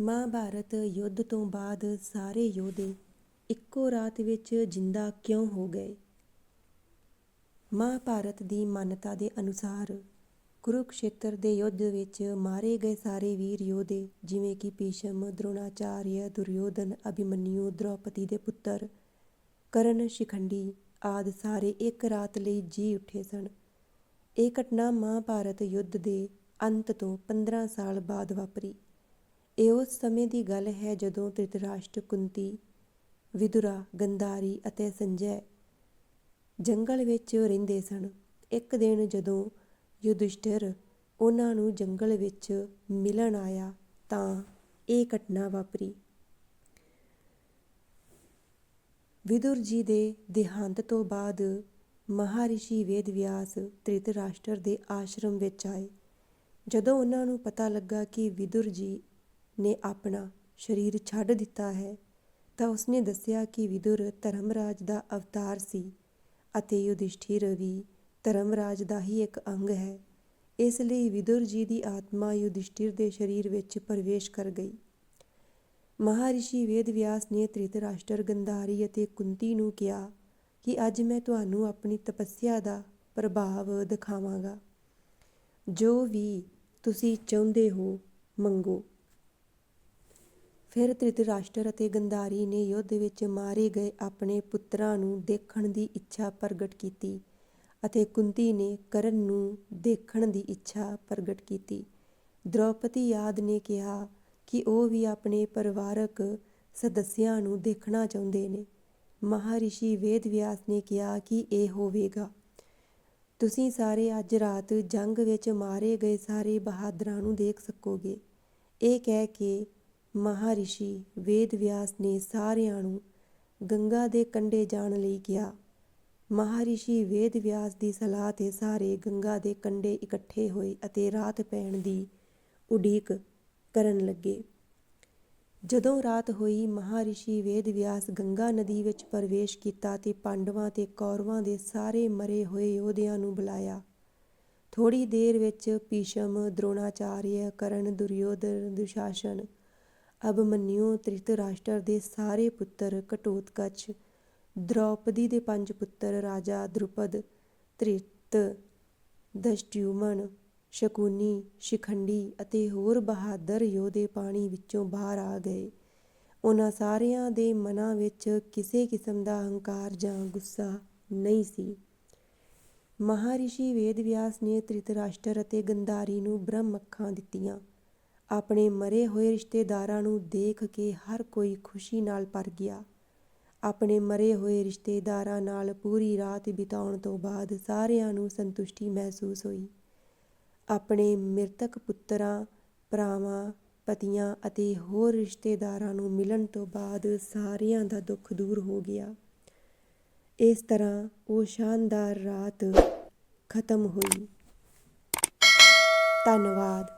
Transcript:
ਮਹਾਂਭਾਰਤ ਯੁੱਧ ਤੋਂ ਬਾਅਦ ਸਾਰੇ ਯੋਧੇ ਇੱਕੋ ਰਾਤ ਵਿੱਚ ਜਿੰਦਾ ਕਿਉਂ ਹੋ ਗਏ? ਮਹਾਂਭਾਰਤ ਦੀ ਮਾਨਤਾ ਦੇ ਅਨੁਸਾਰ ਕੁਰੂਕਸ਼ੇਤਰ ਦੇ ਯੁੱਧ ਵਿੱਚ ਮਾਰੇ ਗਏ ਸਾਰੇ ਵੀਰ ਯੋਧੇ ਜਿਵੇਂ ਕਿ ਭੀਸ਼ਮ ਦ੍ਰੋਣਾਚਾਰਿਆ ਦੁਰਯੋਧਨ, ਅਭਿਮਨਯੂ, ਦ੍ਰੋਪਦੀ ਦੇ ਪੁੱਤਰ, ਕਰਨ ਸ਼ਿਖੰਡੀ ਆਦਿ ਸਾਰੇ ਇੱਕ ਰਾਤ ਲਈ ਜੀ ਉੱਠੇ ਸਨ। ਇਹ ਘਟਨਾ ਮਹਾਭਾਰਤ ਯੁੱਧ ਦੇ ਅੰਤ ਤੋਂ 15 ਸਾਲ ਬਾਅਦ ਵਾਪਰੀ। ਇਹ ਉਸ ਸਮੇਂ ਦੀ ਗੱਲ ਹੈ ਜਦੋਂ ਧ੍ਰਿਤਰਾਸ਼ਟਰ ਕੁੰਤੀ ਵਿਦੁਰਾ ਗੰਧਾਰੀ ਅਤੇ ਸੰਜੈ ਜੰਗਲ ਵਿੱਚ ਰਹਿੰਦੇ ਸਨ। ਇੱਕ ਦਿਨ ਜਦੋਂ ਯੁਧਿਸ਼ਠਿਰ ਉਹਨਾਂ ਨੂੰ ਜੰਗਲ ਵਿੱਚ ਮਿਲਣ ਆਇਆ ਤਾਂ ਇਹ ਘਟਨਾ ਵਾਪਰੀ। ਵਿਦੁਰ ਜੀ ਦੇ ਦੇਹਾਂਤ ਤੋਂ ਬਾਅਦ ਮਹਾਰਿਸ਼ੀ ਵੇਦਵਿਆਸ ਧ੍ਰਿਤਰਾਸ਼ਟਰ ਦੇ ਆਸ਼ਰਮ ਵਿੱਚ ਆਏ। ਜਦੋਂ ਉਹਨਾਂ ਨੂੰ ਪਤਾ ਲੱਗਾ ਕਿ ਵਿਦੁਰ ਜੀ ਨੇ ਆਪਣਾ ਸਰੀਰ ਛੱਡ ਦਿੱਤਾ ਹੈ, ਤਾਂ ਉਸਨੇ ਦੱਸਿਆ ਕਿ ਵਿਦੁਰ ਧਰਮਰਾਜ ਦਾ ਅਵਤਾਰ ਸੀ ਅਤੇ ਯੁਧਿਸ਼ਠਿਰ ਵੀ ਧਰਮਰਾਜ ਦਾ ਹੀ ਇੱਕ ਅੰਗ ਹੈ। ਇਸ ਲਈ ਵਿਦੁਰ ਜੀ ਦੀ ਆਤਮਾ ਯੁਧਿਸ਼ਠਿਰ ਦੇ ਸਰੀਰ ਵਿੱਚ ਪ੍ਰਵੇਸ਼ ਕਰ ਗਈ। ਮਹਾਰਿਸ਼ੀ ਵੇਦਵਿਆਸ ਨੇ ਧ੍ਰਿਤਰਾਸ਼ਟਰ ਗੰਧਾਰੀ ਅਤੇ ਕੁੰਤੀ ਨੂੰ ਕਿਹਾ ਕਿ ਅੱਜ ਮੈਂ ਤੁਹਾਨੂੰ ਆਪਣੀ ਤਪੱਸਿਆ ਦਾ ਪ੍ਰਭਾਵ ਦਿਖਾਵਾਂਗਾ। ਜੋ ਵੀ ਤੁਸੀਂ ਚਾਹੁੰਦੇ ਹੋ, ਮੰਗੋ। ਫਿਰ ਧ੍ਰਿਤਰਾਸ਼ਟਰ ਅਤੇ ਗੰਧਾਰੀ ਨੇ ਯੁੱਧ ਵਿੱਚ ਮਾਰੇ ਗਏ ਆਪਣੇ ਪੁੱਤਰਾਂ ਨੂੰ ਦੇਖਣ ਦੀ ਇੱਛਾ ਪ੍ਰਗਟ ਕੀਤੀ ਅਤੇ ਕੁੰਤੀ ਨੇ ਕਰਨ ਨੂੰ ਦੇਖਣ ਦੀ ਇੱਛਾ ਪ੍ਰਗਟ ਕੀਤੀ। ਦ੍ਰੋਪਦੀ ਯਾਦ ਨੇ ਕਿਹਾ ਕਿ ਉਹ ਵੀ ਆਪਣੇ ਪਰਿਵਾਰਕ ਸਦੱਸਿਆਂ ਨੂੰ ਦੇਖਣਾ ਚਾਹੁੰਦੇ ਨੇ। ਮਹਾਰਿਸ਼ੀ ਵੇਦ ਵਿਆਸ ਨੇ ਕਿਹਾ ਕਿ ਇਹ ਹੋਵੇਗਾ। ਤੁਸੀਂ ਸਾਰੇ ਅੱਜ ਰਾਤ ਜੰਗ ਵਿੱਚ ਮਾਰੇ ਗਏ ਸਾਰੇ ਬਹਾਦਰਾਂ ਨੂੰ ਦੇਖ ਸਕੋਗੇ। ਇਹ ਕਹਿ ਕੇ ਮਹਾਰਿਸ਼ੀ ਵੇਦ ਵਿਆਸ ਨੇ ਸਾਰਿਆਂ ਨੂੰ ਗੰਗਾ ਦੇ ਕੰਢੇ ਜਾਣ ਲਈ ਕਿਹਾ। ਮਹਾਰਿਸ਼ੀ ਵੇਦ ਵਿਆਸ ਦੀ ਸਲਾਹ ਤੇ ਸਾਰੇ ਗੰਗਾ ਦੇ ਕੰਢੇ ਇਕੱਠੇ ਹੋਏ ਅਤੇ ਰਾਤ ਪੈਣ ਦੀ ਉਡੀਕ ਕਰਨ ਲੱਗੇ। ਜਦੋਂ ਰਾਤ ਹੋਈ, ਮਹਾਰਿਸ਼ੀ ਵੇਦ ਵਿਆਸ ਗੰਗਾ ਨਦੀ ਵਿੱਚ ਪ੍ਰਵੇਸ਼ ਕੀਤਾ ਤੇ ਪਾਂਡਵਾਂ ਤੇ ਕੌਰਵਾਂ ਦੇ ਸਾਰੇ ਮਰੇ ਹੋਏ ਯੋਧਿਆਂ ਨੂੰ ਬੁਲਾਇਆ। ਥੋੜੀ ਦੇਰ ਵਿੱਚ ਭੀਸ਼ਮ ਦ੍ਰੋਣਾਚਾਰਿਆ ਕਰਨ ਦੁਰਯੋਧਨ, ਦੁਸ਼ਾਸਨ ਅਭਮਨਿਊ ਧ੍ਰਿਤਰਾਸ਼ਟਰ ਦੇ ਸਾਰੇ ਪੁੱਤਰ ਘਟੋਤਕਚ ਦ੍ਰੌਪਦੀ ਦੇ ਪੰਜ ਪੁੱਤਰ ਰਾਜਾ ਦ੍ਰੁਪਦ ਧ੍ਰਿਤ ਦਸ਼ਟਿਊਮਨ ਸ਼ਕੁਨੀ, ਸ਼ਿਖੰਡੀ ਅਤੇ ਹੋਰ ਬਹਾਦਰ ਯੋਧੇ ਪਾਣੀ ਵਿੱਚੋਂ ਬਾਹਰ ਆ ਗਏ। ਉਹਨਾਂ ਸਾਰਿਆਂ ਦੇ ਮਨਾਂ ਵਿੱਚ ਕਿਸੇ ਕਿਸਮ ਦਾ ਹੰਕਾਰ ਜਾਂ ਗੁੱਸਾ ਨਹੀਂ ਸੀ। ਮਹਾਰਿਸ਼ੀ ਵੇਦਵਿਆਸ ਨੇ ਧ੍ਰਿਤਰਾਸ਼ਟਰ ਅਤੇ ਗੰਧਾਰੀ ਨੂੰ ਬ੍ਰਹਮ ਅੱਖਾਂ ਦਿੱਤੀਆਂ। ਆਪਣੇ ਮਰੇ ਹੋਏ ਰਿਸ਼ਤੇਦਾਰਾਂ ਨੂੰ ਦੇਖ ਕੇ ਹਰ ਕੋਈ ਖੁਸ਼ੀ ਨਾਲ ਭਰ ਗਿਆ। ਆਪਣੇ ਮਰੇ ਹੋਏ ਰਿਸ਼ਤੇਦਾਰਾਂ ਨਾਲ ਪੂਰੀ ਰਾਤ ਬਿਤਾਉਣ ਤੋਂ ਬਾਅਦ ਸਾਰਿਆਂ ਨੂੰ ਸੰਤੁਸ਼ਟੀ ਮਹਿਸੂਸ ਹੋਈ। ਆਪਣੇ ਮ੍ਰਿਤਕ ਪੁੱਤਰਾਂ, ਭਰਾਵਾਂ, ਪਤੀਆਂ ਅਤੇ ਹੋਰ ਰਿਸ਼ਤੇਦਾਰਾਂ ਨੂੰ ਮਿਲਣ ਤੋਂ ਬਾਅਦ ਸਾਰਿਆਂ ਦਾ ਦੁੱਖ ਦੂਰ ਹੋ ਗਿਆ। ਇਸ ਤਰ੍ਹਾਂ ਉਹ ਸ਼ਾਨਦਾਰ ਰਾਤ ਖਤਮ ਹੋਈ। ਧੰਨਵਾਦ।